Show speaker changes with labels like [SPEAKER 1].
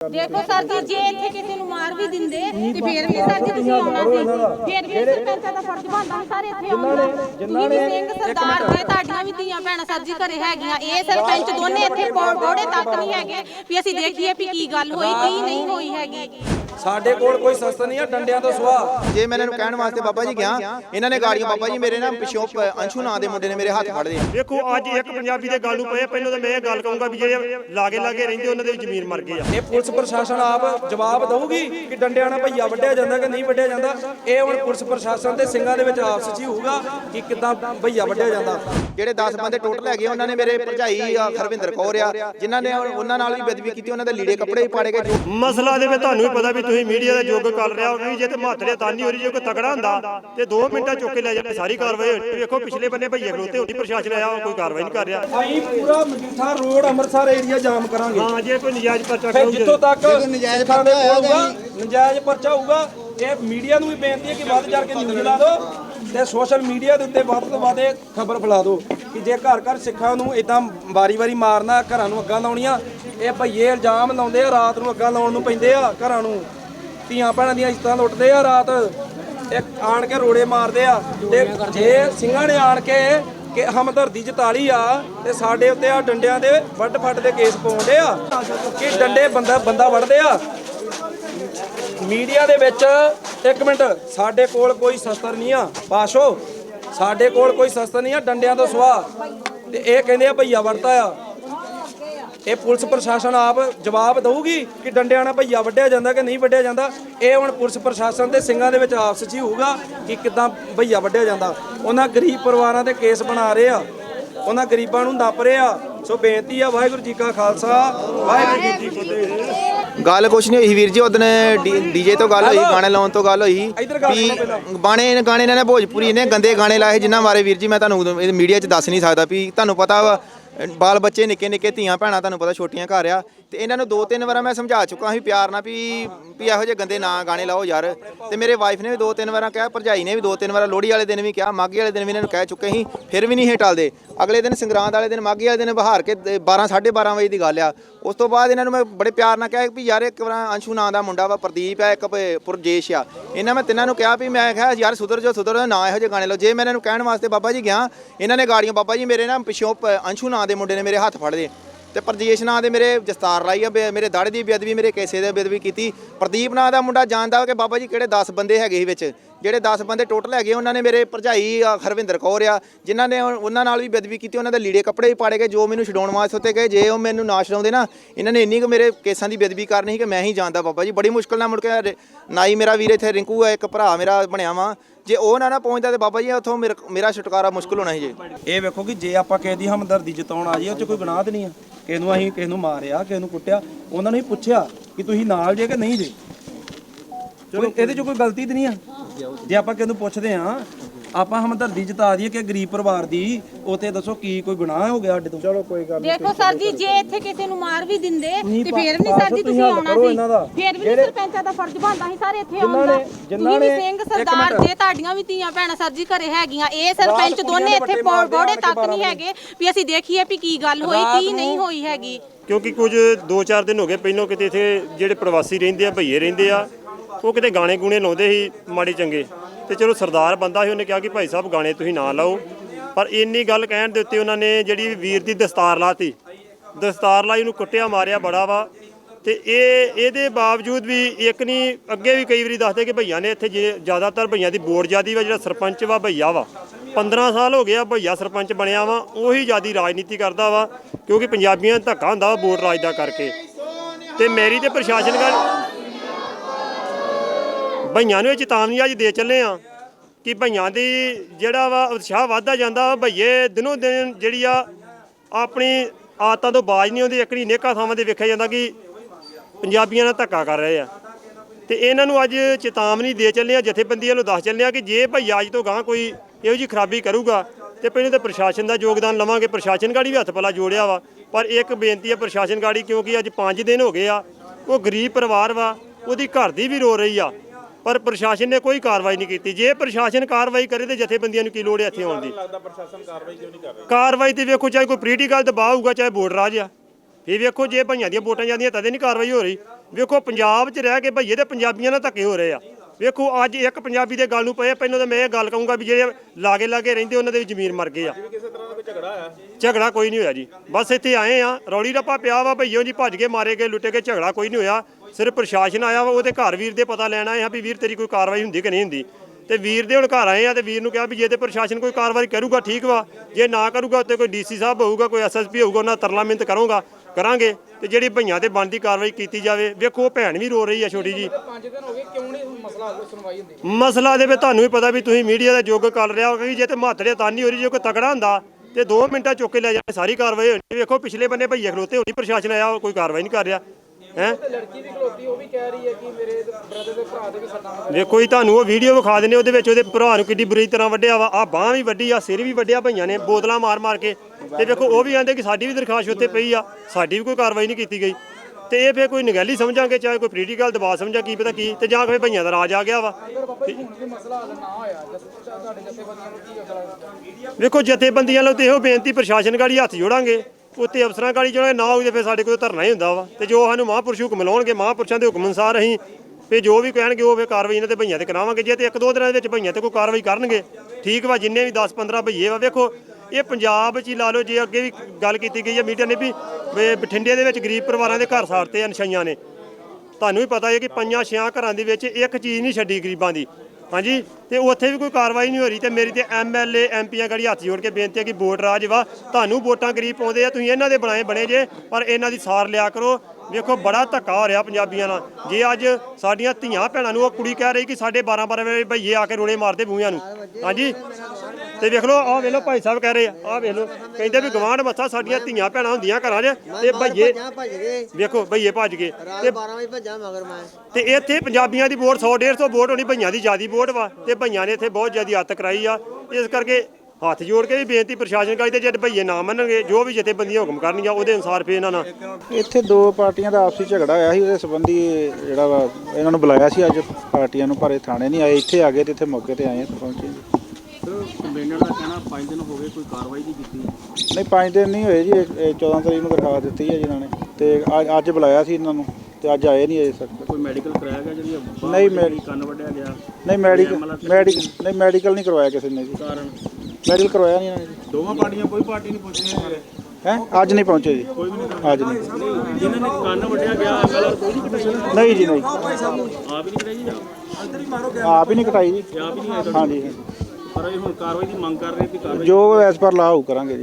[SPEAKER 1] ਦੇਖੋ ਸਰ ਜੀ ਜੇ ਇੱਥੇ ਕਿਸੇ ਨੂੰ ਮਾਰ ਵੀ ਦਿੰਦੇ ਤੇ ਫੇਰ ਵੀ ਸਰ ਜੀ ਤੁਸੀਂ ਆਉਣਾ ਸੀ। ਫੇਰ ਵੀ ਸਰਪੰਚਾਂ ਦਾ ਫਰਜ਼ ਬਣਦਾ ਸਾਰੇ ਇੱਥੇ ਆਉਣਾ ਤੁਸੀਂ ਵੀ ਸਿੰਘ ਸਰਦਾਰ ਤੇ ਤੁਹਾਡੀਆਂ ਵੀ ਧੀਆਂ ਭੈਣਾਂ ਸਰ ਜੀ ਘਰੇ ਹੈਗੀਆਂ। ਇਹ ਸਰਪੰਚ ਦੋਨੇ ਇੱਥੇ ਬੋੜੇ ਤੱਕ ਨਹੀਂ ਹੈਗੇ। ਵੀ ਅਸੀਂ ਦੇਖੀਏ ਵੀ ਕੀ ਗੱਲ ਹੋਈ ਕੀ ਨਹੀਂ ਹੋਈ ਹੈਗੀ।
[SPEAKER 2] ਸਾਡੇ ਕੋਲ ਕੋਈ ਸਸਤਾ ਨਹੀਂ ਆ ਡੰਡਿਆਂ ਤੋਂ ਸੁਆ
[SPEAKER 3] ਜੇ ਮੈਂ ਇਹਨਾਂ ਨੂੰ ਕਹਿਣ ਵਾਸਤੇ ਬਾਬਾ ਜੀ ਗਿਆ ਇਹਨਾਂ ਨੇ ਗਾੜੀਆਂ ਬਾਬਾ ਜੀ ਮੇਰੇ ਨਾ ਪਿਛੋਂ ਅੰਸ਼ੂ ਨਾਂ ਦੇ ਮੁੰਡੇ ਨੇ ਮੇਰੇ ਹੱਥ ਫੜ ਲਏ।
[SPEAKER 4] ਵੇਖੋ ਅੱਜ ਇੱਕ ਪੰਜਾਬੀ ਦੇ ਗੱਲ ਨੂੰ ਪਏ ਪਹਿਲਾਂ ਤਾਂ ਮੈਂ ਇਹ ਗੱਲ ਕਹੂੰਗਾ ਵੀ ਜਿਹੜੇ ਲਾਗੇ ਲਾਗੇ ਰਹਿੰਦੇ ਉਹਨਾਂ ਦੇ ਜ਼ਮੀਨ ਮਰ ਗਈ ਆ।
[SPEAKER 2] ਇਹ ਪੁਲਿਸ ਪ੍ਰਸ਼ਾਸਨ ਆਪ ਜਵਾਬ ਦਊਗੀ ਕਿ ਡੰਡਿਆਂ ਨਾਲ ਭਈਆ ਵੱਢਿਆ ਜਾਂਦਾ ਕਿ ਨਹੀਂ ਵੱਢਿਆ ਜਾਂਦਾ। ਇਹ ਹੁਣ ਪੁਲਿਸ ਪ੍ਰਸ਼ਾਸਨ ਤੇ ਸਿੰਘਾਂ ਦੇ ਵਿੱਚ ਆਪਸ 'ਚ ਹੀ ਹੋਊਗਾ ਕਿ ਕਿੱਦਾਂ ਭਈਆ ਵੱਢਿਆ ਜਾਂਦਾ।
[SPEAKER 3] ਜਿਹੜੇ 10 ਬੰਦੇ ਟੋਟਲ ਹੈਗੇ ਉਹਨਾਂ ਨੇ ਮੇਰੇ ਭਰਜਾਈ ਆ ਖਰਵਿੰਦਰ ਕੌਰ ਆ ਜਿਨ੍ਹਾਂ ਨੇ ਉਹਨਾਂ ਨਾਲ ਵੀ ਬੇਦਬੀ ਕੀਤੀ ਉਹਨਾਂ ਦੇ ਲੀੜੇ ਕੱਪੜੇ ਵੀ ਪਾੜੇ ਗਏ।
[SPEAKER 4] ਮਸਲਾ ਦੇ ਵਿੱਚ ਤੁਹਾਨੂੰ ਵੀ ਪਤਾ ਵੀ ਤੁਸੀਂ ਮੀਡੀਆ ਦਾ ਯੁੱਗ ਕਰ ਰਿਹਾ ਹੋਵੇ ਜੇ ਤੇ ਮਾਤਰੇ ਤਾਨੀ ਹੋ ਰਹੀ ਜੇ ਕੋਈ ਤਗੜਾ ਹੁੰਦਾ ਤੇ 2 ਮਿੰਟਾਂ ਚੁੱਕ ਕੇ ਲੈ ਜਾਂਦੇ ਸਾਰੀ ਕਾਰਵਾਈ। ਵੇਖੋ ਪਿਛਲੇ ਬੰਨੇ ਭਈਏ ਖਲੋਤੇ ਹੁੰਦੀ ਪ੍ਰਸ਼ਾਸਨ ਆਇਆ ਕੋਈ ਕਾਰਵਾਈ ਨਹੀਂ ਕਰ ਰਿਹਾ।
[SPEAKER 2] ਅਸੀਂ ਪੂਰਾ Majitha road Amritsar area jam ਕਰਾਂਗੇ।
[SPEAKER 4] ਹਾਂ ਜੇ ਕੋਈ ਨਜਾਇਜ਼ ਪਰਚਾ ਕਰਾਉਂਦੇ
[SPEAKER 2] ਜਿੱਥੋਂ ਤੱਕ ਸਿੱਖਾਂ ਦੇ ਕੋਲ ਹੋਊਗਾ ਨਜਾਇਜ਼ ਪਰਚਾ ਹੋਊਗਾ ਇਹ ਮੀਡੀਆ ਨੂੰ ਵੀ ਬੇਨਤੀ ਹੈ ਕਿ ਵੱਧ ਚੜ ਕੇ ਨਿਊਜ਼ ਲਾ ਦਿਓ ਤੇ ਸੋਸ਼ਲ ਮੀਡੀਆ ਦੇ ਉੱਤੇ ਵੱਧ ਤੋਂ ਵੱਧ ਇਹ ਖਬਰ ਫੈਲਾ ਦਿਓ ਕਿ ਜੇ ਘਰ ਘਰ ਸਿੱਖਾਂ ਨੂੰ ਇਦਾਂ ਵਾਰੀ-ਵਾਰੀ ਮਾਰਨਾ ਘਰਾਂ ਨੂੰ ਅੱਗਾਂ ਲਾਉਣੀਆਂ ਇਹ ਭਈਏ ਇਲਜ਼ਾਮ ਲਾਉਂਦੇ ਆ ਰਾਤ ਨੂੰ ਅੱਗਾਂ ਲਾਉਣ ਨੂੰ ਪੈਂਦੇ ਆ ਘਰਾਂ ਨੂੰ। ਧੀਆਂ ਭੈਣਾਂ ਦੀਆਂ ਇੱਜ਼ਤਾਂ ਲੁੱਟਦੇ ਆ ਰਾਤ ਇੱਕ ਆਣ ਕੇ ਰੋੜੇ ਮਾਰਦੇ ਆ ਤੇ ਜੇ ਸਿੰਘਾਂ ਨੇ ਆਣ ਕੇ ਕਿ ਹਮਦਰਦੀ ਜਤਾਲੀ ਆ ਤੇ ਸਾਡੇ ਉੱਤੇ ਆ ਡੰਡਿਆਂ ਦੇ ਵੱਡ ਫੱਟ ਦੇ ਕੇਸ ਪਾਉਂਦੇ ਆ ਕਿ ਡੰਡੇ ਬੰਦਾ ਬੰਦਾ ਵੜਦੇ ਆ। ਮੀਡੀਆ ਦੇ ਵਿੱਚ ਇੱਕ ਮਿੰਟ, ਸਾਡੇ ਕੋਲ ਕੋਈ ਸ਼ਸਤਰ ਨਹੀਂ ਆ। ਪਾਸ਼ੋ, ਸਾਡੇ ਕੋਲ ਕੋਈ ਸ਼ਸਤਰ ਨਹੀਂ ਆ, ਡੰਡਿਆਂ ਤੋਂ ਸਵਾ ਤੇ ਇਹ ਕਹਿੰਦੇ ਆ ਭਈਆ ਵੜਤਾ ਆ। ਇਹ ਪੁਲਿਸ ਪ੍ਰਸ਼ਾਸਨ ਆਪ ਜਵਾਬ ਦਊਗੀ ਕਿ ਡੰਡਿਆਂ ਨਾਲ ਭਈਆ ਵੱਢਿਆ ਜਾਂਦਾ ਕਿ ਨਹੀਂ ਵੱਢਿਆ ਜਾਂਦਾ। ਇਹ ਹੁਣ ਪੁਲਿਸ ਪ੍ਰਸ਼ਾਸਨ ਤੇ ਸਿੰਘਾਂ ਦੇ ਵਿੱਚ ਆਪਸ 'ਚ ਹੀ ਹੋਊਗਾ ਕਿ ਕਿਦਾਂ ਭਈਆ ਵੱਢਿਆ ਜਾਂਦਾ। ਉਹਨਾਂ ਗਰੀਬ ਪਰਿਵਾਰਾਂ ਤੇ ਕੇਸ ਬਣਾ ਰਹੇ ਆ। ਉਹਨਾਂ ਗਰੀਬਾਂ ਨੂੰ ਨੱਪ ਰਹੇ ਆ। ਸੋ ਬੇਨਤੀ ਆ ਵਾਹਿਗੁਰੂ ਜੀ ਕਾ ਖਾਲਸਾ ਵਾਹਿਗੁਰੂ ਜੀ ਕੀ ਫਤਿਹ।
[SPEAKER 3] ਗੱਲ ਕੁਛ ਨਹੀਂ ਹੋਈ ਵੀਰ ਜੀ ਉਦੋਂ ਡੀਜੇ ਤੋਂ ਗੱਲ ਹੋਈ ਗਾਣੇ ਲਾਉਣ ਤੋਂ ਗੱਲ ਹੋਈ। ਵੀ। ਬਾਣੇ ਗਾਣੇ ਇਹਨਾਂ ਨੇ ਭੋਜਪੁਰੀ ਨੇ ਗੰਦੇ ਗਾਣੇ ਲਾਏ ਜਿਨ੍ਹਾਂ ਬਾਰੇ ਵੀਰ ਜੀ ਮੈਂ ਤੁਹਾਨੂੰ ਮੀਡੀਆ 'ਚ ਦੱਸ ਨਹੀਂ ਸਕਦਾ ਵੀ ਤੁਹਾਨੂੰ ਪਤਾ ਵਾ ਬਾਲ ਬੱਚੇ, ਨਿੱਕੇ ਨਿੱਕੇ ਧੀਆਂ ਭੈਣਾਂ ਤੁਹਾਨੂੰ ਪਤਾ ਛੋਟੀਆਂ ਘਰ ਆ। ਤੇ ਇਹਨਾਂ ਨੂੰ ਦੋ ਤਿੰਨ ਵਾਰਾਂ ਮੈਂ ਸਮਝਾ ਚੁੱਕਾ ਸੀ ਪਿਆਰ ਨਾਲ ਵੀ ਵੀ ਇਹੋ ਜਿਹੇ ਗੰਦੇ ਨਾ ਗਾਣੇ ਲਾਓ ਯਾਰ। ਤੇ ਮੇਰੇ ਵਾਈਫ ਨੇ ਵੀ ਦੋ ਤਿੰਨ ਵਾਰਾਂ ਕਿਹਾ, ਭਰਜਾਈ ਨੇ ਵੀ ਦੋ ਤਿੰਨ ਵਾਰਾਂ ਲੋਹੜੀ ਵਾਲੇ ਦਿਨ ਵੀ ਕਿਹਾ, ਮਾਘੀ ਵਾਲੇ ਦਿਨ ਵੀ ਇਹਨਾਂ ਨੂੰ ਕਹਿ ਚੁੱਕੇ ਸੀ, ਫਿਰ ਵੀ ਨਹੀਂ ਇਹ ਅਗਲੇ ਦਿਨ ਸੰਗਰਾਂਦ ਵਾਲੇ ਦਿਨ, ਮਾਘੀ ਵਾਲੇ ਦਿਨ ਬਹਾਰ ਕੇ 12 12:30 ਵਜੇ ਦੀ ਗੱਲ ਆ। ਉਸ ਤੋਂ ਬਾਅਦ ਇਹਨਾਂ ਨੂੰ ਮੈਂ ਬੜੇ ਪਿਆਰ ਨਾਲ ਕਿਹਾ ਵੀ ਯਾਰ ਇੱਕ ਵਾਰ ਅੰਸ਼ੂ ਨਾਂ ਦਾ ਮੁੰਡਾ ਵਾ, ਪ੍ਰਦੀਪ ਆ, ਇੱਕ ਪੁਰਜੇਸ਼ ਆ। ਇਹਨਾਂ ਮੈਂ ਤਿੰਨਾਂ ਨੂੰ ਕਿਹਾ ਵੀ ਮੈਂ ਕਿਹਾ ਯਾਰ ਸੁਧਰ ਜੋ ਸੁਧਰ ਜੋ ਨਾ ਇਹੋ ਜਿਹੇ ਗਾਣੇ ਲਓ। ਜੇ ਮੈਂ ਇਹਨਾਂ ਨੂੰ ਕਹਿਣ ਵਾਸਤੇ ਬਾਬਾ ਜੀ ਗਿਆ, ਇਹਨਾਂ ਨੇ ਗਾੜੀਆਂ, ਬਾਬਾ ਜੀ ਮੇਰੇ ਨਾ ਪਿੱਛੋਂ ਅੰਸ਼ੂ ਨਾਂ ਦੇ ਮੁੰਡੇ ਨੇ ਮੇਰੇ ਹੱਥ ਫੜ ਲਏ। ਤੇ ਪ੍ਰਜੇਸ਼ ਨਾਂ ਦੇ ਮੇਰੇ ਦਸਤਾਰ ਲਾਈ ਆ, ਬੇ- ਮੇਰੇ ਦਾੜੇ ਦੀ ਬੇਅਦਬੀ ਮੇਰੇ ਕੇਸੇ ਦੀ ਬੇਅਦਬੀ ਕੀਤੀ। ਪ੍ਰਦੀਪ ਨਾਂ ਦਾ ਮੁੰਡਾ ਜਾਣਦਾ ਕਿ ਬਾਬਾ ਜੀ ਕਿਹੜੇ 10 ਬੰਦੇ ਹੈਗੇ ਸੀ ਵਿੱਚ। ਜਿਹੜੇ 10 ਬੰਦੇ ਟੋਟਲ ਹੈਗੇ, ਉਹਨਾਂ ਨੇ ਮੇਰੇ ਭਰਜਾਈ ਆ ਹਰਵਿੰਦਰ ਕੌਰ ਆ, ਜਿਨ੍ਹਾਂ ਨੇ ਉਹ- ਉਹਨਾਂ ਨਾਲ ਵੀ ਬੇਅਦਬੀ ਕੀਤੀ, ਉਹਨਾਂ ਦੇ ਲੀੜੇ ਕੱਪੜੇ ਵੀ ਪਾੜੇ ਗਏ, ਜੋ ਮੈਨੂੰ ਛਡਾਉਣ ਵਾਸਤੇ ਉੱਤੇ ਗਏ। ਜੇ ਉਹ ਮੈਨੂੰ ਨਾ ਛਡਾਉਂਦੇ ਨਾ, ਇਹਨਾਂ ਨੇ ਇੰਨੀ ਕੁ ਮੇਰੇ ਕੇਸਾਂ ਦੀ ਬੇਅਦਬੀ ਕਰਨੀ ਸੀ ਕਿ ਮੈਂ ਹੀ ਜਾਣਦਾ ਬਾਬਾ ਜੀ। ਬੜੀ ਮੁਸ਼ਕਲ ਨਾਲ ਮੁੜ ਕੇ ਰ- ਨਾਈ ਮੇਰਾ ਵੀਰ ਇੱਥੇ ਰਿੰਕੂ ਆ, ਇੱਕ ਭਰਾ ਮੇਰਾ ਬਣਿਆ ਵਾ। ਜੇ ਉਹ ਨਾ ਨਾ ਪਹੁੰਚਦਾ ਤੇ ਬਾਬਾ ਜੀ, ਉੱਥੋਂ ਮੇਰਾ ਛੁਟਕਾਰਾ ਮੁਸ਼ਕਲ ਹੋਣਾ ਸੀ ਜੀ।
[SPEAKER 2] ਇਹ ਵੇਖੋ ਕਿ ਜੇ ਆਪਾਂ ਕਿਸੇ ਦੀ ਹਮਦਰਦੀ ਜਤਾਉਣ ਆ ਜਾਈਏ, ਉਹ 'ਚ ਕੋਈ ਗੁਨਾਹ ਤੇ ਨਹੀਂ ਆ। ਕਿਸੇ ਨੂੰ ਅਸੀਂ ਕਿਸੇ ਨੂੰ ਮਾਰਿਆ, ਕਿਸੇ ਨੂੰ ਕੁੱਟਿਆ, ਉਹਨਾਂ ਨੂੰ ਹੀ ਪੁੱਛਿਆ ਕਿ ਤੁਸੀਂ ਨਾਲ ਜੇ ਕਿ ਨਹੀਂ ਜੇ? ਚਲੋ ਇਹਦੇ 'ਚ ਕੋਈ ਗਲਤੀ ਤੇ ਨਹੀਂ ਆ? ਜੇ ਆਪਾਂ ਕਿਸੇ ਨੂੰ ਪੁੱਛਦੇ ਆ ਆਪਾਂ ਹਮਦਰਦੀ ਜਤਾ ਦਈਏ ਕਿ ਗਰੀਬ ਪਰਿਵਾਰ ਦੀ ਉਥੇ ਦੱਸੋ ਕੀ ਕੋਈ ਗੁਨਾਹ ਹੋ ਗਿਆ ਸਾਡੇ ਤੋਂ? ਚਲੋ ਕੋਈ ਗੱਲ
[SPEAKER 1] ਦੇਖੋ ਸਰ ਜੀ ਜੇ ਇੱਥੇ ਕਿਸੇ ਨੂੰ ਮਾਰ ਵੀ ਦਿੰਦੇ ਤੇ ਫੇਰ ਵੀ ਸਰ ਜੀ
[SPEAKER 2] ਤੁਸੀਂ
[SPEAKER 1] ਆਉਣਾ ਸੀ
[SPEAKER 2] ਦਾ।
[SPEAKER 1] ਫੇਰ ਵੀ
[SPEAKER 2] ਜਿਹੜੇ-
[SPEAKER 1] ਸਰਪੰਚਾਂ ਦਾ ਫਰਜ਼ ਬਣਦਾ ਸੀ ਸਾਰੇ ਇੱਥੇ ਆਉਣਾ
[SPEAKER 2] ਨੇ-
[SPEAKER 1] ਤੁਸੀਂ
[SPEAKER 2] ਜਿਨ੍ਹਾਂ ਨੇ-
[SPEAKER 1] ਸਿੰਘ ਸਰਦਾਰ। ਜੇ ਤੁਹਾਡੀਆਂ ਵੀ ਧੀਆਂ ਭੈਣਾਂ ਸਰ ਜੀ ਘਰੇ ਹੈਗੀਆਂ ਇਹ ਸਰਪੰਚ ਦੋਨੇ
[SPEAKER 2] ਦੇ
[SPEAKER 1] ਇੱਥੇ ਬੋੜੇ ਤੱਕ ਨਹੀਂ ਹੈਗੇ ਵੀ ਅਸੀਂ ਦੇਖੀਏ ਵੀ ਕੀ ਗੱਲ ਹੋਈ ਕੀ ਨਹੀਂ ਹੋਈ ਹੈਗੀ।
[SPEAKER 4] ਕਿਉਂਕਿ ਕੁਝ 2-4 ਦਿਨ ਹੋ ਗਏ ਪਹਿਲਾਂ ਕਿਤੇ ਇੱਥੇ ਜਿਹੜੇ ਪ੍ਰਵਾਸੀ ਰਹਿੰਦੇ ਆ ਭਈਏ ਰਹਿੰਦੇ ਆ ਉਹ ਕਿਤੇ ਗਾਣੇ ਗੂਣੇ ਲਾਉਂਦੇ ਸੀ ਮਾੜੇ ਚੰਗੇ। ਤੇ ਚਲੋ ਸਰਦਾਰ ਬੰਦਾ ਸੀ, ਉਹਨੇ ਕਿਹਾ ਕਿ ਭਾਈ ਸਾਹਿਬ ਗਾਣੇ ਤੁਸੀਂ ਨਾ ਲਾਓ। ਪਰ ਇੰਨੀ ਗੱਲ ਕਹਿਣ ਦੇ ਉੱਤੇ ਉਹਨਾਂ ਨੇ ਜਿਹੜੀ ਵੀਰ ਦੀ ਦਸਤਾਰ ਲਾਤੀ, ਦਸਤਾਰ ਲਾਈ, ਉਹਨੂੰ ਕੁੱਟਿਆ, ਮਾਰਿਆ ਬੜਾ ਵਾ। ਤੇ ਇਹ, ਇਹਦੇ ਬਾਵਜੂਦ ਵੀ ਇੱਕ ਨਹੀਂ, ਅੱਗੇ ਵੀ ਕਈ ਵਾਰੀ ਦੱਸਦੇ ਕਿ ਭਈਆ ਨੇ ਇੱਥੇ ਜੇ- ਜ਼ਿਆਦਾਤਰ ਭਈਆਂ ਦੀ ਬੋਰਡ ਜਿਆਦੀ ਵਾ, ਜਿਹੜਾ ਸਰਪੰਚ ਵਾ, ਭਈਆ ਵਾ। 15 ਸਾਲ ਹੋ ਗਿਆ ਭਈਆ ਸਰਪੰਚ ਬਣਿਆ ਵਾ, ਉਹੀ ਜਿਆਦੀ ਰਾਜਨੀਤੀ ਕਰਦਾ ਵਾ, ਕਿਉਂਕਿ ਪੰਜਾਬੀਆਂ ਧੱਕਾ ਹੁੰਦਾ ਵਾ ਬੋਰਡ ਰਾਜ ਦਾ ਕਰਕੇ। ਤੇ ਮੇਰੀ ਤੇ ਪ੍ਰਸ਼ਾਸਨ ਗੱਲ ਭਈਆਂ ਨੂੰ ਇਹ ਚੇਤਾਵਨੀ ਅੱਜ ਦੇ ਚੱਲੇ ਆ ਕਿ ਭਈਆਂ ਦੀ ਜਿਹੜਾ ਵਾ ਉਤਸ਼ਾਹ ਵਧਦਾ ਜਾਂਦਾ ਵਾ, ਭਈਏ ਦਿਨੋਂ ਦਿਨ ਜਿਹੜੀ ਆ, ਆਪਣੀ ਆਦਤਾਂ ਤੋਂ ਬਾਜ ਨਹੀਂ ਆਉਂਦੀ ਇਕੜੀ ਨੇਕਾ ਥਾਵਾਂ ਤੇ ਵੇਖਿਆ ਜਾਂਦਾ ਕਿ ਪੰਜਾਬੀਆਂ ਨਾਲ ਧੱਕਾ ਕਰ ਰਹੇ ਆ। ਤੇ ਇਹਨਾਂ ਨੂੰ ਅੱਜ ਚੇਤਾਵਨੀ ਦੇ ਚੱਲੇ ਆ, ਜਥੇਬੰਦੀਆਂ ਨੂੰ ਦੱਸ ਚੱਲੇ ਆ ਕਿ ਜੇ ਭਈਆ ਅੱਜ ਤੋਂ ਗਾਂ ਕੋਈ ਇਹੋ ਜੀ ਖਰਾਬੀ ਕਰੂਗਾ, ਤੇ ਪਹਿਲਾਂ ਤਾਂ ਪ੍ਰਸ਼ਾਸਨ ਦਾ ਯੋਗਦਾਨ ਲਵਾਂਗੇ, ਪ੍ਰਸ਼ਾਸਨ ਗਾੜੀ ਵੀ ਹੱਥ ਪਲਾ ਜੋੜਿਆ ਵਾ, ਪਰ ਇੱਕ ਬੇਨਤੀ ਹੈ ਪ੍ਰਸ਼ਾਸਨ ਗਾੜੀ, ਕਿਉਂਕਿ ਅੱਜ 5 ਦਿਨ ਹੋ ਗਏ ਆ, ਉਹ ਗਰੀਬ ਪਰਿਵਾਰ ਵਾ, ਉਹਦੀ ਘਰ ਦੀ ਵੀ ਰੋ ਰਹੀ ਆ ਪਰ ਪ੍ਰਸ਼ਾਸਨ ਨੇ ਕੋਈ ਕਾਰਵਾਈ ਨਹੀਂ ਕੀਤੀ। ਜੇ ਪ੍ਰਸ਼ਾਸਨ ਕਾਰਵਾਈ ਕਰੇ ਤੇ ਜਥੇਬੰਦੀਆਂ ਨੂੰ ਕੀ ਲੋੜ ਹੈ ਇੱਥੇ ਆਉਣ ਦੀ? ਲੱਗਦਾ ਪ੍ਰਸ਼ਾਸਨ ਕਾਰਵਾਈ ਕਿਉਂ ਨਹੀਂ ਕਰ ਰਿਹਾ? ਕਾਰਵਾਈ ਤੇ ਵੇਖੋ ਚਾਹੇ ਕੋਈ ਪੋਲੀਟੀਕਲ ਦਬਾਅ ਹੋਊਗਾ ਚਾਹੇ ਵੋਟ ਰਾਜ ਆ। ਇਹ ਵੇਖੋ ਜੇ ਭਈਆਂ ਦੀਆਂ ਵੋਟਾਂ ਜਾਂਦੀਆਂ ਤਦੇ ਨਹੀਂ ਕਾਰਵਾਈ ਹੋ ਰਹੀ। ਵੇਖੋ ਪੰਜਾਬ 'ਚ ਰਹਿ ਕੇ ਭਈਏ ਤੇ ਪੰਜਾਬੀਆਂ ਨਾਲ ਧੱਕੇ ਹੋ ਰਹੇ ਆ। ਵੇਖੋ ਅੱਜ ਇੱਕ ਪੰਜਾਬੀ ਦੇ ਗੱਲ ਨੂੰ ਪਏ ਪਹਿਲਾਂ ਤਾਂ ਮੈਂ ਇਹ ਗੱਲ ਕਹੂੰਗਾ ਵੀ ਜਿਹੜੇ ਲਾਗੇ ਲਾਗੇ ਰਹਿੰਦੇ ਉਹਨਾਂ ਦੇ ਵੀ ਜ਼ਮੀਰ ਮਰ ਗਏ ਆ। ਝਗੜਾ ਕੋਈ ਨਹੀਂ ਹੋਇਆ ਜੀ। ਬਸ ਇੱਥੇ ਆਏ ਆ ਰੌਲੀ ਰੱਪਾ ਪਿਆ ਵਾ ਭਈਓ ਜੀ ਭੱਜ ਕੇ ਮਾਰੇ ਗਏ ਲੁੱਟੇ ਗਏ ਝਗੜਾ ਕੋਈ ਨਹੀਂ ਹੋਇਆ। ਸਿਰਫ ਪ੍ਰਸ਼ਾਸਨ ਆਇਆ ਵਾ ਉਹਦੇ ਘਰ ਵੀਰ ਦੇ ਪਤਾ ਲੈਣ ਆਏ ਆ ਵੀ ਵੀਰ ਤੇਰੀ ਕੋਈ ਕਾਰਵਾਈ ਹੁੰਦੀ ਕਿ ਨਹੀਂ ਹੁੰਦੀ। ਤੇ ਵੀਰ ਦੇ ਹੁਣ ਘਰ ਆਏ ਆ ਤੇ ਵੀਰ ਨੂੰ ਕਿਹਾ ਵੀ ਜੇ ਤੇ ਪ੍ਰਸ਼ਾਸਨ ਕੋਈ ਕਾਰਵਾਈ ਕਰੂਗਾ ਠੀਕ ਵਾ। ਜੇ ਨਾ ਕਰੂਗਾ ਉੱਤੇ ਕੋਈ ਡੀਸੀ ਸਾਹਿਬ ਹੋਊਗਾ ਕੋਈ ਐਸਐਸਪੀ ਹੋਊਗਾ ਉਹਨਾਂ ਤਰਲਾ ਮਿੰਤ ਕਰੂੰਗਾ। ਕਰਾਂਗੇ ਤੇ ਜਿਹੜੀ ਭਈਆਂ ਤੇ ਬਣਦੀ ਕਾਰਵਾਈ ਕੀਤੀ ਜਾਵੇ। ਵੇਖੋ ਉਹ ਭੈਣ ਵੀ ਰੋ ਰਹੀ ਆ ਛੋਟੀ ਜੀ।
[SPEAKER 5] ਪੰਜ ਦਿਨ ਹੋ ਗਏ ਕਿਉਂ ਨਹੀਂ ਮਸਲਾ ਹੱਲ ਸੁਣਵਾਈ ਹੁੰਦੀ?
[SPEAKER 4] ਮਸਲਾ ਦੇ ਵਿੱਚ ਤੁਹਾਨੂੰ ਵੀ ਪਤਾ ਵੀ ਤੁਸੀਂ ਮੀਡੀਆ ਦਾ ਯੁੱਗ ਕਰ ਰਿਹਾ ਹੋ ਕਿ ਜੇ ਤੇ ਮਾਤਰੇ ਤਾਂ ਨਹੀਂ ਹੋ ਰਹੀ ਜੇ ਕੋਈ ਤਕੜਾ ਹੁੰਦਾ ਤੇ 2 ਮਿੰਟਾਂ ਚੁੱਕ ਕੇ ਲੈ ਜਾਣੇ ਸਾਰੀ ਕਾਰਵਾਈ ਹੋਣੀ ਵੇਖੋ ਪਿਛਲੇ ਬੰਨੇ ਭਈਏ ਖਲੋਤੇ ਹੋਣੀ ਪ੍ਰਸ਼ਾਸਨ ਆਇਆ ਕੋਈ ਕਾਰਵਾਈ ਨਹੀਂ ਕਰ ਰਿਹਾ। ਹੈ?
[SPEAKER 5] ਲੜਕੀ ਵੀ ਖਲੋਤੀ ਉਹ ਵੀ ਕਹਿ ਰਹੀ ਹੈ ਕਿ ਮੇਰੇ ਬ੍ਰਦਰ ਦੇ ਭਰਾ ਦੇ ਵੀ ਸੱਟਾਂ
[SPEAKER 4] ਵੇਖੋ ਜੀ ਤੁਹਾਨੂੰ ਉਹ ਵੀਡੀਓ ਵਿਖਾ ਦਿੰਦੇ ਉਹਦੇ ਵਿੱਚ ਉਹਦੇ ਭਰਾ ਨੂੰ ਕਿੱਡੀ ਬੁਰੀ ਤਰ੍ਹਾਂ ਵੱਢਿਆ ਵਾ। ਆ ਬਾਹ ਵੀ ਵੱਡੀ ਆ ਸਿਰ ਵੀ ਵੱਢਿਆ ਭਈਆਂ ਨੇ ਬੋਤਲਾਂ ਮਾਰ ਮਾਰ ਕੇ। ਤੇ ਵੇਖੋ, ਉਹ ਵੀ ਆਂਦੇ ਕਿ ਸਾਡੀ ਵੀ ਦਰਖਾਸਤ ਉੱਤੇ ਪਈ ਆ, ਸਾਡੀ ਵੀ ਕੋਈ ਕਾਰਵਾਈ ਨਹੀਂ ਕੀਤੀ ਗਈ। ਤੇ ਇਹ ਫੇਰ ਕੋਈ ਨਗਹਿਲੀ ਸਮਝਾਂਗੇ, ਚਾਹੇ ਕੋਈ ਪੋਲੀਟੀਕਲ ਦਬਾਅ ਸਮਝਾਂ, ਕੀ ਪਤਾ ਕੀ, ਤੇ ਜਾਂ ਕੋਈ ਭਈਆਂ ਦਾ ਰਾਜ ਆ ਗਿਆ ਵਾ।
[SPEAKER 5] ਅਗਰ ਜਥੇਬੰਦੀਆਂ ਨੂੰ ਕੀ
[SPEAKER 4] ਵੇਖੋ, ਜਥੇਬੰਦੀਆਂ ਵੱਲੋਂ ਤੇ ਇਹੋ ਬੇਨਤੀ, ਪ੍ਰਸ਼ਾਸਨ ਗਾੜੀ ਹੱਥ ਜੋੜਾਂਗੇ, ਉੱਤੇ ਅਫਸਰਾਂ ਗਾੜੀ ਜਿਹੜਾ ਨਾ ਹੋਵੇ ਤੇ ਫਿਰ ਸਾਡੇ ਕੋਲ ਧਰਨਾ ਹੀ ਹੁੰਦਾ ਵਾ। ਤੇ ਜੋ ਸਾਨੂੰ ਮਹਾਂਪੁਰਸ਼ ਹੁਕਮ ਲਾਉਣਗੇ, ਮਹਾਂਪੁਰਸ਼ਾਂ ਦੇ ਹੁਕਮ ਅਨੁਸਾਰ ਅਸੀਂ ਵੀ ਜੋ ਵੀ ਕਹਿਣਗੇ, ਉਹ ਫਿਰ ਕਾਰਵਾਈ ਇਹਨਾਂ ਤੇ ਭਈਆਂ ਤੇ ਕਰਾਵਾਂਗੇ। ਜੇ ਤੇ ਇੱਕ ਦੋ ਦਿਨਾਂ ਦੇ ਵਿੱਚ ਭਈਆਂ ਤੇ ਕੋਈ ਕਾਰਵਾਈ ਕਰਨਗੇ, ਠੀਕ ਵਾ, ਜਿੰਨੇ ਵੀ 10 15 ਭਈਏ ਵਾ, ਵੇਖੋ ਇਹ ਪੰਜਾਬ 'ਚ ਹੀ ਲਾ ਲਓ, ਜੇ ਅੱਗੇ ਵੀ ਗੱਲ ਕੀਤੀ ਗਈ ਹੈ ਮੀਡੀਆ ਨੇ ਵੀ ਵੀ ਬਠਿੰਡੇ ਦੇ ਵਿੱਚ ਗਰੀਬ ਪਰਿਵਾਰਾਂ ਦੇ ਘਰ ਸਾੜਤੇ ਅਨਸ਼ਈਆਂ ਨੇ। ਤੁਹਾਨੂੰ ਵੀ ਪਤਾ ਹੈ ਕਿ ਪੰਜਾਂ ਛਿਆਂ ਘਰਾਂ ਦੇ ਵਿੱਚ ਇੱਕ ਚੀਜ਼ ਨਹੀਂ ਛੱਡੀ ਗਰੀਬਾਂ ਦੀ। ਹਾਂਜੀ? ਤੇ ਉੱਥੇ ਵੀ ਕੋਈ ਕਾਰਵਾਈ ਨਹੀਂ ਹੋ ਰਹੀ ਤੇ ਮੇਰੀ ਤੇ ਐਮਐਲਏ ਐਮਪੀਆਂ ਗੜੀ ਹੱਥ ਜੋੜ ਕੇ ਬੇਨਤੀ ਹੈ ਕਿ ਵੋਟ ਰਾਜ ਵਾ। ਤੁਹਾਨੂੰ ਵੋਟਾਂ ਗਰੀਬ ਪਾਉਂਦੇ ਆ, ਤੁਸੀਂ ਇਹਨਾਂ ਦੇ ਬਣਾਏ ਬਣੇ ਜੇ, ਪਰ ਇਹਨਾਂ ਦੀ ਸਾਰ ਲਿਆ ਕਰੋ। ਵੇਖੋ, ਬੜਾ ਧੱਕਾ ਹੋ ਰਿਹਾ ਪੰਜਾਬੀਆਂ ਨਾਲ। ਜੇ ਅੱਜ ਸਾਡੀਆਂ ਧੀਆਂ ਭੈਣਾਂ ਨੂੰ ਉਹ ਕੁੜੀ ਕਹਿ ਰਹੀ ਕਿ ਸਾਡੇ 12 12 ਵਜੇ ਭਈਏ ਆ ਕੇ ਰੋਲੇ ਮਾਰਦੇ ਬੂਹਿਆਂ ਨੂੰ। ਹਾਂਜੀ? ਤੇ ਵੇਖ ਲਓ ਆਹ ਵੇਖ ਲਓ ਭਾਈ ਸਾਹਿਬ ਕਹਿ ਰਹੇ ਆ ਆਹ ਵੇਖ ਲਓ। ਕਹਿੰਦੇ ਵੀ ਗਵਾਂਢ ਮੱਥਾ ਸਾਡੀਆਂ ਧੀਆਂ ਭੈਣਾਂ ਹੁੰਦੀਆਂ ਘਰਾਂ 'ਚ ਤੇ ਭਈਏ
[SPEAKER 6] ਭੱਜਾਂ ਭੱਜ ਗਏ।
[SPEAKER 4] ਵੇਖੋ ਭਈਏ ਭੱਜ ਗਏ।
[SPEAKER 6] ਰਾਤ
[SPEAKER 4] ਤੇ
[SPEAKER 6] 12 ਵਜੇ ਭੱਜਾਂ ਮਗਰ ਮੈਂ।
[SPEAKER 4] ਤੇ ਇੱਥੇ ਪੰਜਾਬੀਆਂ ਦੀ ਵੋਟ 100 150 ਵੋਟ ਹੋਣੀ ਭਈਆਂ ਦੀ ਜਿਆਦੀ ਵੋਟ ਵਾ ਤੇ ਭਈਆਂ ਨੇ ਇੱਥੇ ਬਹੁਤ ਜਿਆਦੀ ਹੱਤ ਕਰਾਈ ਆ। ਇਸ ਕਰਕੇ ਹੱਥ ਜੋੜ ਕੇ ਵੀ ਬੇਨਤੀ ਪ੍ਰਸ਼ਾਸਨ ਕਰੀ ਤੇ ਜੇ ਭਈਏ ਨਾ ਮੰਨਣਗੇ ਜੋ ਵੀ ਜਥੇਬੰਦੀਆਂ ਹੁਕਮ ਕਰਨਗੀਆਂ ਉਹਦੇ ਅਨੁਸਾਰ ਫੇ ਇਹਨਾਂ ਨਾਲ
[SPEAKER 7] ਇੱਥੇ ਦੋ ਪਾਰਟੀਆਂ ਦਾ ਆਪਸੀ ਝਗੜਾ ਹੋਇਆ ਸੀ ਉਹਦੇ ਸੰਬੰਧੀ ਜਿਹੜਾ ਵਾ ਇਹਨਾਂ ਨੂੰ ਬੁਲਾਇਆ ਸੀ ਅੱਜ ਪਾਰਟੀਆਂ ਨੂੰ ਪਰ ਇਹ ਥਾਣੇ ਨਹੀਂ ਆਏ ਇੱਥੇ ਆ ਗਏ ਤੇ ਇੱਥੇ ਮੌਕੇ ਤੇ ਆਏ ਆ ਪਹੁੰਚੇ। ਜੀ।
[SPEAKER 8] ਕੰਪਲੇਨਰ ਦਾ ਕਹਿਣਾ 5 ਦਿਨ ਹੋ ਗਏ ਕੋਈ ਕਾਰਵਾਈ ਨਹੀਂ ਕੀਤੀ।
[SPEAKER 7] ਨਹੀਂ ਪੰਜ ਦਿਨ ਨਹੀਂ ਹੋਏ ਜੀ ਇਹ- ਇਹ 14 ਤਰੀਕ ਨੂੰ ਦਰਖਾਸਤ ਦਿੱਤੀ ਹੈ ਜਿਨ੍ਹਾਂ ਨੇ। ਤੇ ਅੱਜ- ਅੱਜ ਬੁਲਾਇਆ ਸੀ ਇਹਨਾਂ ਨੂੰ ਤੇ ਅੱਜ ਆਏ ਨਹੀਂ ਅਜੇ ਤੱਕ।
[SPEAKER 8] ਕੋਈ ਮੈਡੀਕਲ ਕਰਾਇਆ ਗਿਆ ਜਿਹੜੀ ਬਾਂਹ
[SPEAKER 7] ਨਹੀਂ,
[SPEAKER 8] ਵੱਢੀ ਕੰਨ ਵੱਢਿਆ ਗਿਆ?
[SPEAKER 7] ਨਹੀਂ ਮੈਡੀਕਲ ਮੈਡੀਕਲ ਨਹੀਂ ਮੈਡੀਕਲ ਨਹੀਂ ਕਰਵਾਇਆ ਕਿਸੇ ਨੇ ਜੀ।
[SPEAKER 8] ਕਾਰਨ?
[SPEAKER 7] ਮੈਡੀਕਲ ਕਰਵਾਇਆ ਨਹੀਂ ਇਹਨਾਂ ਨੇ ਜੀ।
[SPEAKER 8] ਦੋਵਾਂ ਪਾਰਟੀਆਂ ਕੋਈ ਪਾਰਟੀ ਨਹੀਂ ਪੁੱਛ ਰਹੀ ਹੈ
[SPEAKER 7] ਹੈ? ਅੱਜ ਨਹੀਂ ਪਹੁੰਚੇ ਜੀ। ਅੱਜ ਨਹੀਂ।
[SPEAKER 8] ਜਿਨ੍ਹਾਂ ਨੇ ਕੰਨ ਵੱਢਿਆ ਗਿਆ ਐਮਐਲਆਰ ਕੋਈ ਨਹੀਂ ਕਟਾਈ।
[SPEAKER 7] ਨਹੀਂ ਜੀ ਨਹੀਂ।
[SPEAKER 8] ਆਪ ਹੀ ਨਹੀਂ ਕਟਾਈ ਜੀ? ਜਾਂ
[SPEAKER 7] ਆਪ ਹੀ ਨਹੀਂ ਕਟਾਈ ਜੀ
[SPEAKER 8] ਆਪ ਹੀ ਨਹੀਂ ਆਏ?
[SPEAKER 7] ਹਾਂਜੀ।
[SPEAKER 8] ਪਰ ਇਹ ਹੁਣ ਕਾਰਵਾਈ ਦੀ ਮੰਗ ਕਰ ਰਹੇ ਕਿ ਕਾਰਵਾਈ
[SPEAKER 7] ਜੋ ਐਸ ਪਰ ਲਾਉ ਕਰਾਂਗੇ ਜੀ।